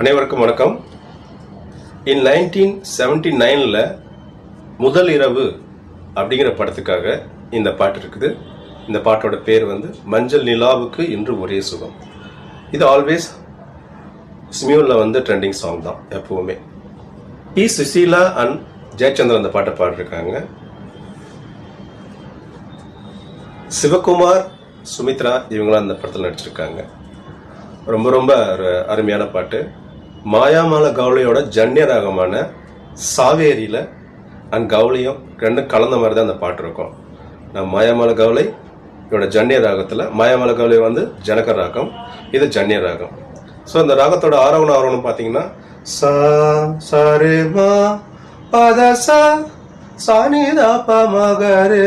அனைவருக்கும் வணக்கம். In nineteen seventy நைனில் முதல் இரவு அப்படிங்கிற படத்துக்காக இந்த பாட்டு இருக்குது. இந்த பாட்டோட பேர் வந்து மஞ்சள் நிலாவுக்கு இன்று ஒரே சுகம். இது ஆல்வேஸ் ஸ்மியூலில் வந்து ட்ரெண்டிங் சாங் தான் எப்பவுமே. பி சுசீலா அண்ட் ஜெயச்சந்திரன் அந்த பாட்டை பாடிருக்காங்க சிவகுமார் சுமித்ரா இவங்களாம் அந்த படத்தில் நடிச்சிருக்காங்க. ரொம்ப ரொம்ப ஒரு அருமையான பாட்டு. மாயாமால கவுளியோட ஜன்னிய ராகமான சாவேரியில் அண்ட் கவுளியும் ரெண்டும் கலந்த மாதிரி தான் அந்த பாட்டு இருக்கும். நான் மாயாமால கவுளை இதோட ஜன்னிய ராகத்தில் மாயாமால கவுளை வந்து ஜனக ராகம் இது ஜன்னிய ராகம். ஸோ இந்த ராகத்தோட ஆரோகணம் ஆரோகணம் பார்த்தீங்கன்னா சா சரே மா பத சா சானிதா ப மகரே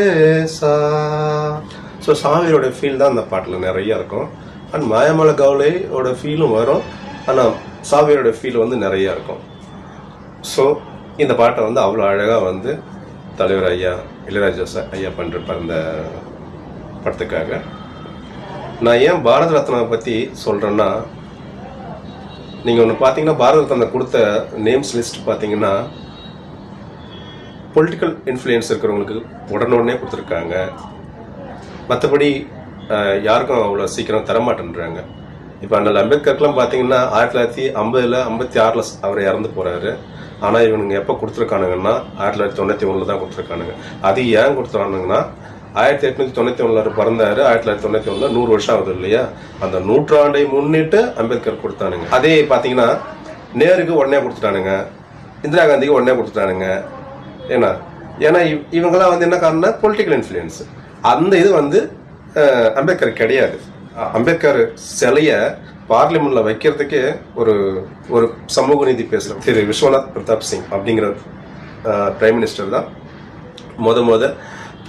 சா. ஸோ சாவியோட ஃபீல் தான் அந்த பாட்டில் நிறைய இருக்கும். அண்ட் மாயமலை கவுளையோட ஃபீலும் வரும். ஆனால் சாவியோட ஃபீல் வந்து நிறையா இருக்கும். ஸோ இந்த பாட்டை வந்து அவ்வளோ அழகாக வந்து தலைவர் ஐயா இளையராஜா சார் ஐயா பண்ணிருப்பார் இந்த படத்துக்காக. நான் ஏன் பாரத ரத்னாவை பற்றி சொல்கிறேன்னா நீங்கள் ஒன்று பார்த்தீங்கன்னா பாரத ரத்னா கொடுத்த நேம்ஸ் லிஸ்ட் பார்த்தீங்கன்னா பொலிட்டிக்கல் இன்ஃப்ளூயன்ஸ் இருக்கிறவங்களுக்கு உடனே கொடுத்துருக்காங்க. மற்றபடி யாருக்கும் அவ்வளோ சீக்கிரம் தரமாட்டேன்றாங்க. இப்போ அண்ணல் அம்பேத்கர்க்கெலாம் பார்த்தீங்கன்னா ஆயிரத்தி தொள்ளாயிரத்தி ஐம்பதில் ஐம்பத்தி ஆறில் அவர் இறந்து போகிறாரு ஆனால் இவனுங்க எப்போ கொடுத்துருக்கானுங்கன்னா ஆயிரத்தி தொள்ளாயிரத்தி தொண்ணூற்றி ஒன்றில் தான் கொடுத்துருக்கானுங்க. அது ஏன் கொடுத்துருக்கானுங்கன்னா ஆயிரத்தி எட்நூத்தி தொண்ணூற்றி ஒன்றில் பிறந்தாரு. ஆயிரத்தி தொள்ளாயிரத்தி தொண்ணூற்றி ஒன்றில் நூறு வருஷம் ஆகுது இல்லையா? அந்த நூற்றாண்டை முன்னிட்டு அம்பேத்கர் கொடுத்தானுங்க. அதே பார்த்தீங்கன்னா நேருக்கு உடனே கொடுத்துட்டானுங்க. இந்திரா காந்திக்கு உடனே கொடுத்துட்டானுங்க. ஏன்னா ஏன்னா இவ்- இவங்கெல்லாம் வந்து என்ன காரணம்னா பொலிட்டிக்கல் இன்ஃப்ளூயன்ஸ் அந்த இது வந்து அம்பேத்கர் கிடையாது. அம்பேத்கர் சிலையை பார்லிமெண்ட்ல வைக்கிறதுக்கே ஒரு ஒரு சமூக நீதி பேசுகிறோம் திரு விஸ்வநாத் பிரதாப் சிங் அப்படிங்கிற பிரைம் மினிஸ்டர் தான். முத முத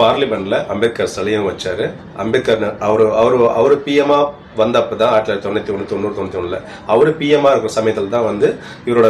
பார்லிமெண்ட்ல அம்பேத்கர் சிலையும் வச்சாரு. அம்பேத்கர் அவர் அவர் அவர் பிஎம்ஆ வந்தப்ப தான் ஆயிரத்தி தொள்ளாயிரத்தி தொண்ணூற்றி ஒன்று தொண்ணூறு தொண்ணூற்றி ஒன்றில் அவர் பிஎம்மா இருக்கிற சமயத்தில் தான் வந்து இவரோட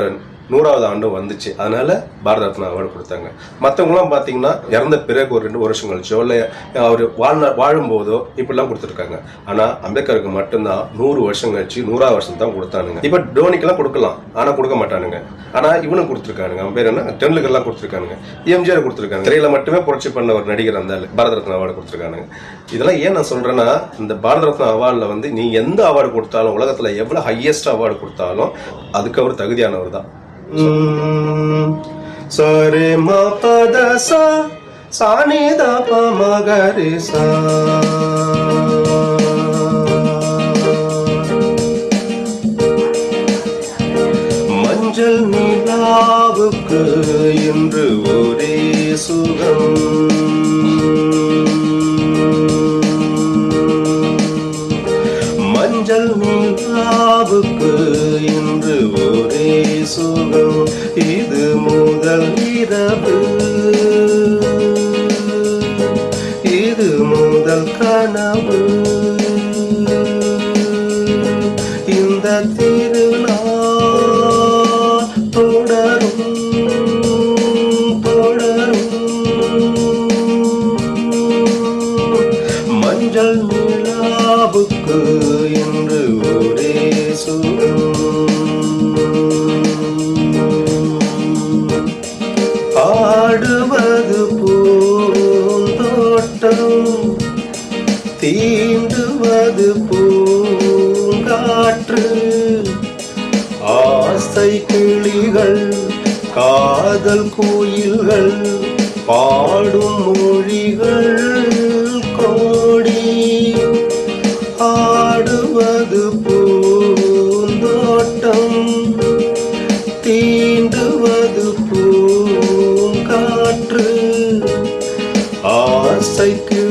நூறாவது ஆண்டு வந்துச்சு. அதனால பாரத ரத்னா அவார்டு கொடுத்தாங்க. மற்றவங்களாம் பார்த்தீங்கன்னா இறந்த பிறகு ஒரு ரெண்டு வருஷம் கழிச்சோ இல்லை அவர் வாழ்நா வாழும்போதோ இப்படிலாம் கொடுத்துருக்காங்க. ஆனால் அம்பேத்கருக்கு மட்டும்தான் நூறு வருஷம் கழிச்சு நூறாவது வருஷம் தான் கொடுத்தானுங்க. இப்போ டோனிக்கெல்லாம் கொடுக்கலாம். ஆனால் கொடுக்க மாட்டானுங்க. ஆனால் இவனும் கொடுத்துருக்கானுங்க. அவன் பேர் என்ன? டென்லுக்கெல்லாம் கொடுத்துருக்கானுங்க. எம்ஜிஆர் கொடுத்துருக்காங்க திரையில மட்டுமே புரட்சி பண்ண ஒரு நடிகர் அந்த பாரத ரத்னா அவார்டு கொடுத்துருக்கானுங்க. இதெல்லாம் ஏன் நான் சொல்கிறேன்னா இந்த பாரத ரத்னா அவார்டில் வந்து நீ எந்த அவார்டு கொடுத்தாலும் உலகத்தில் எவ்வளோ ஹையஸ்ட் அவார்டு கொடுத்தாலும் அதுக்கு அவர் தகுதியானவர் தான். சரி மா பத சாணி த ப மகரி சா மஞ்சள் நிலாவுக்கு இன்று ஒரே சுகம். சுகம் இது முதல் இரவு. இது முதல் கனவு. இந்த திருநாள் தொடரும் தொடரும். மஞ்சள் நிலாவுக்கு இன்று தீண்டுவது பூங்காற்று. ஆசை கிளிகள் காதல் கோயில்கள் பாடும் மொழிகள் கோடி. ஆடுவது பூந்தோட்டம் தீண்டுவது பூங்காற்று. ஆசைக்கு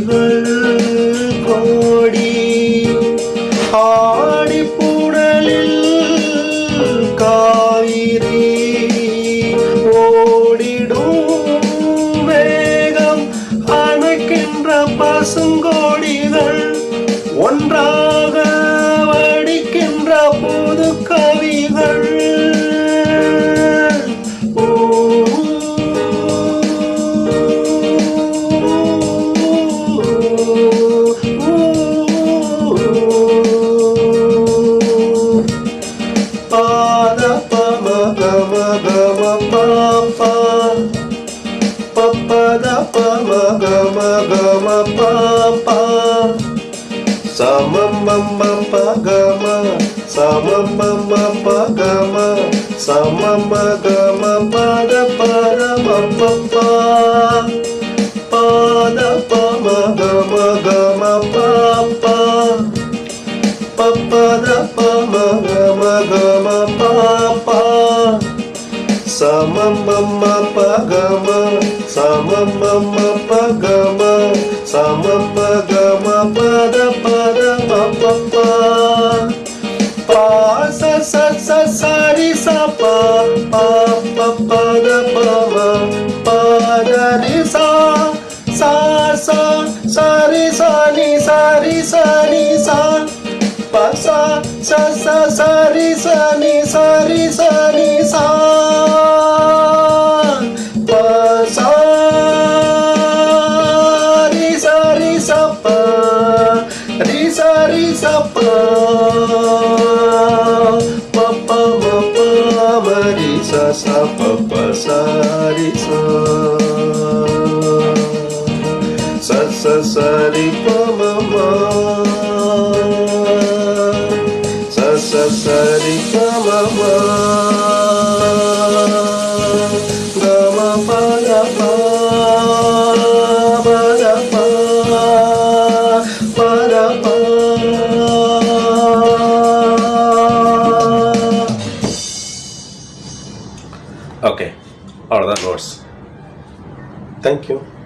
மொழிகள் ma ga ma pa pa sa ma ma ma pa ga ma sa ma ma ma pa ga ma sa ma ma ga ma pa da pa ra ma pa pa pa mama pagama sama mama pagama sama pagama pada pada papa. Pa pa sa sa sa sari sa pa pa pa pada pa pada risa sa. Sa sari sani sari sani sa pa sa sa sa sari sani sari sani sa. or the notes. Thank you.